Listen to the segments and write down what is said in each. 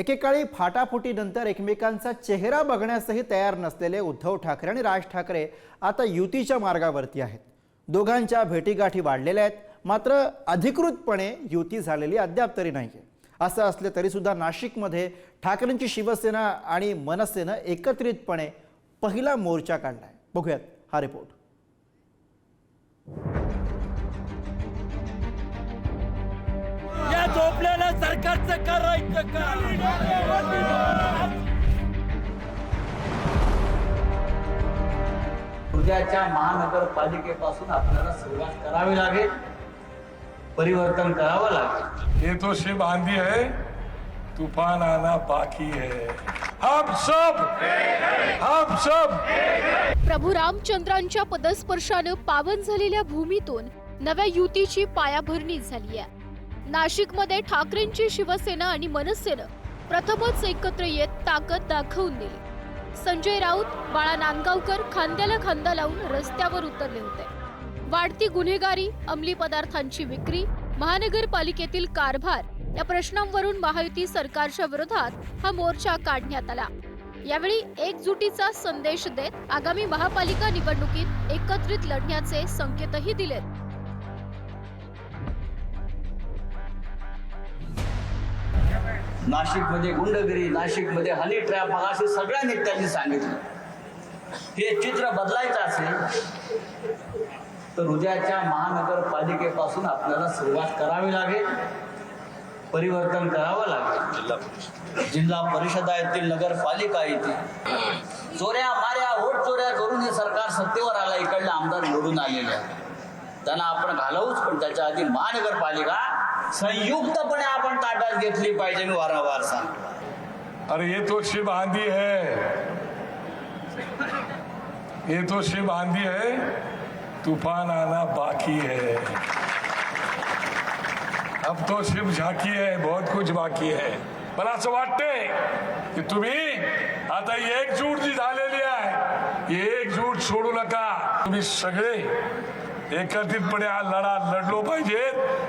एकेकाळी फाटाफुटीनंतर एकमेकांचा चेहरा बघण्यासही तयार नसलेले उद्धव ठाकरे आणि राज ठाकरे आता युतीच्या मार्गावरती आहेत. दोघांच्या भेटीगाठी वाढलेल्या आहेत. मात्र अधिकृतपणे युती झालेली अद्याप तरी नाही आहे असं असले तरीसुद्धा नाशिकमध्ये ठाकरेंची शिवसेना आणि मनसेनं एकत्रितपणे पहिला मोर्चा काढला आहे बघूयात हा रिपोर्ट. झोपलेल्या सरकारचं करायचं का उद्याच्या महानगरपालिकेपासून आपल्याला सुरुवात करावी लागेल. परिवर्तन करावं लागेल. ये तो शिव आंधी है तूफान आना बाकी है. हम सब हम सब. प्रभू रामचंद्रांच्या पदस्पर्शानं पावन झालेल्या भूमीतून नव्या युतीची पायाभरणी झाली आहे. नाशिकमध्ये ठाकरेंची शिवसेना आणि मनसेनं प्रथमच एकत्र येत ताकद दाखवून दिली. संजय राऊत बाळा नांदगावकर खांद्याला खांदा लावून रस्त्यावर उतरले होते. वाढती गुन्हेगारी अंमली पदार्थांची विक्री महानगरपालिकेतील कारभार या प्रश्नांवरून महायुती सरकारच्या विरोधात हा मोर्चा काढण्यात आला. यावेळी एकजुटीचा संदेश देत आगामी महापालिका निवडणुकीत एकत्रित लढण्याचे संकेतही दिलेत. नाशिकमध्ये गुंडगिरी नाशिकमध्ये हनी ट्रॅप असे सगळ्या नेत्यांनी सांगितलं. हे चित्र बदलायचं असेल तर उद्याच्या महानगरपालिकेपासून आपल्याला सुरुवात करावी लागेल. परिवर्तन करावं लागेल. जिल्हा परिषद जिल्हा परिषदा येतील नगरपालिका येतील चोऱ्या माऱ्या वोट चोऱ्या करून हे सरकार सत्तेवर आला इकडले आमदार निवडून आलेले आहेत. त्यांना आपण घालवूच पण त्याच्या आधी महानगरपालिका संयुक्तपणे आपण ताटात घेतली पाहिजे मी वारंवार सांगतो अरे ये तो शिव आंधी है. ये तो शिव आंधी है. तूफान आना बाकी है. अब तो शिव झाकी है बहुत कुछ बाकी है. मला असं वाटतंय की तुम्ही आता एकजूट जी झालेली आहे एकजूट सोडू नका. तुम्ही सगळे एकत्रितपणे हा लढा लढलो पाहिजे.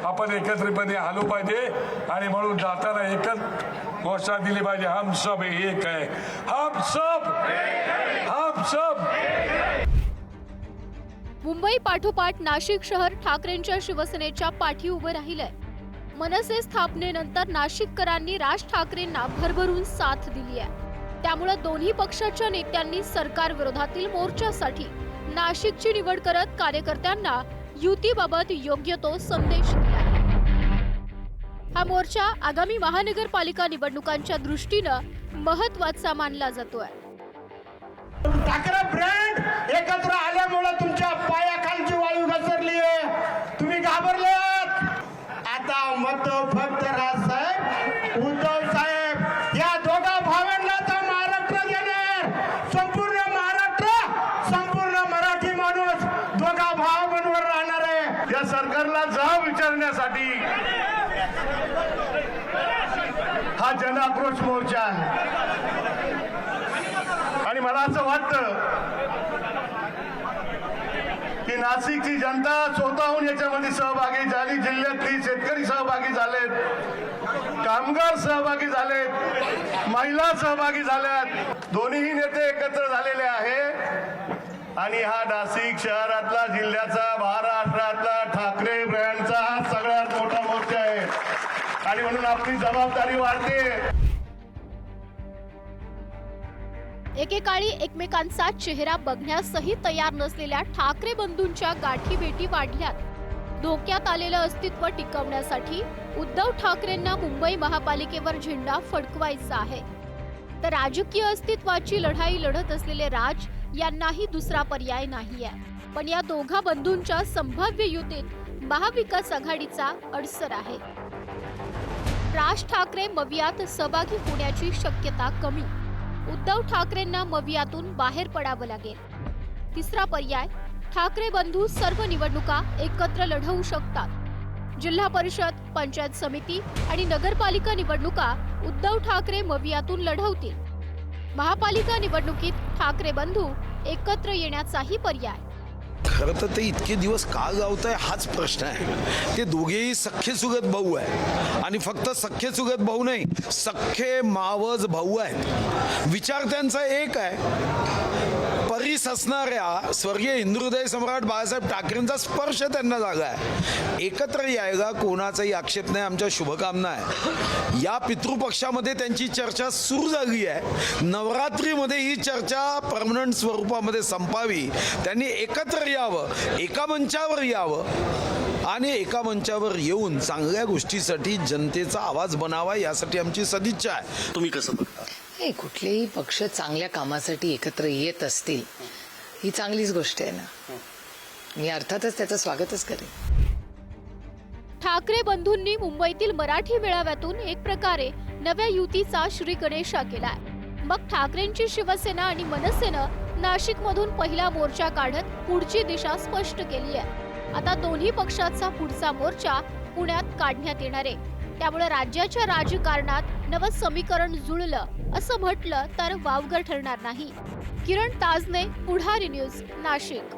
आपण एकत्रितपणे आलो पाहिजे. आणि म्हणून जाताना एकच घोषणा दिली पाहिजे. हम सब एक आहे हम सब हम सब मुंबई पाठोपाठ नाशिक शहर ठाकरेंच्या शिवसेनेच्या पाठी उभं राहिलंय. मनसे स्थापनेनंतर नाशिककरांनी राज ठाकरेंना भरभरून साथ दिली आहे त्यामुळे दोन्ही पक्षाच्या नेत्यांनी सरकार विरोधातील मोर्चासाठी नाशिकची निवड करत कार्यकर्त्यांना युतीबाबत योग्य तो संदेश दिला हा मोर्चा आगामी महानगरपालिका निवडणुकांच्या दृष्टीनं महत्त्वाचा मानला जातोय. ठाकरे ब्रँड एकत्र आल्यामुळे तुमच्या पायाखालची वाळू घसरली आहे तुम्ही घाबरलात आता मत फक्त नाही हा जनाक्रोश मोर्चा आहे. आणि मला असं वाटतं की नाशिकची जनता स्वतःहून याच्यामध्ये सहभागी झाली. जिल्ह्यातली शेतकरी सहभागी झालेत. कामगार सहभागी झालेत. महिला सहभागी झाल्यात. दोन्हीही नेते एकत्र झालेले आहे आणि हा नाशिक शहरातला जिल्ह्याचा महाराष्ट्रातला ठाकरे ब्रँडचा हा सगळ्यात मोठा मोर्चा आहे आणि म्हणून आपली जबाबदारी वाढते. एकेकाळी एकमेकांचा चेहरा बघण्यासही तयार नसलेल्या ठाकरे बंधूंच्या गाठी भेटी वाढल्यात. धोक्यात आलेलं अस्तित्व टिकवण्यासाठी उद्धव ठाकरेंना मुंबई महापालिकेवर झेंडा फडकवायचा आहे. तर राजकीय अस्तित्वाची लढाई लढत असलेले राज यांनाही दुसरा पर्याय नाही आहे पण या दोघा बंधूंच्या संभाव्य युतीत महाविकास आघाडीचा अडसर आहे. राज ठाकरे मवियात सहभागी होण्याची शक्यता कमी. उद्धव ठाकरेंना मवियातून बाहेर पडावं लागेल. तिसरा पर्याय ठाकरे बंधू सर्व निवडणुका एकत्र लढवू शकतात. जिल्हा परिषद पंचायत समिती आणि नगरपालिका निवडणुका उद्धव ठाकरे मवियातून लढवतील. महापालिका निवडणुकीत ठाकरे बंधू एकत्र येण्याचाही पर्याय. खरं तर ते इतके दिवस का गावत आहे हाच प्रश्न आहे. ते दोघेही सख्खे सुगत भाऊ आहे आणि फक्त सख्खे सुगत भाऊ नाही सख्खे मावज भाऊ आहेत. विचार त्यांचा एक आहे असणाऱ्या स्वर्गीय हिंदुहृदय सम्राट बाळासाहेब ठाकरेंचा स्पर्श त्यांना जागा आहे. एकत्र यायला कोणाचाही आक्षेप नाही आमच्या शुभकामना आहे. या पितृपक्षामध्ये त्यांची चर्चा सुरू झाली आहे. नवरात्रीमध्ये ही चर्चा परमनंट स्वरूपामध्ये संपावी. त्यांनी एकत्र यावं एका मंचावर यावं आणि एका मंचावर येऊन चांगल्या गोष्टीसाठी जनतेचा आवाज बनावा यासाठी आमची सदिच्छा आहे. तुम्ही कसं बघता? नाही कुठलेही पक्ष चांगल्या कामासाठी एकत्र येत असतील. ही चांगलीच गोष्ट आहे ना. मी अर्थातच त्याचं स्वागतच करेन. ठाकरे बंधूंनी मुंबईतील मराठी मेळाव्यातून एक प्रकारे नव्या युतीचा श्री गणेशा केलाय. मग ठाकरेंची शिवसेना आणि मनसेनं नाशिकमधून पहिला मोर्चा काढत पुढची दिशा स्पष्ट केली आहे आता दोन्ही पक्षाचा पुढचा मोर्चा पुण्यात काढण्यात येणार आहे. त्यामुळे राज्याच्या राजकारणात नवं समीकरण जुळलं असं म्हटलं तर वावगं ठरणार नाही. किरण ताजने पुढारी न्यूज नाशिक.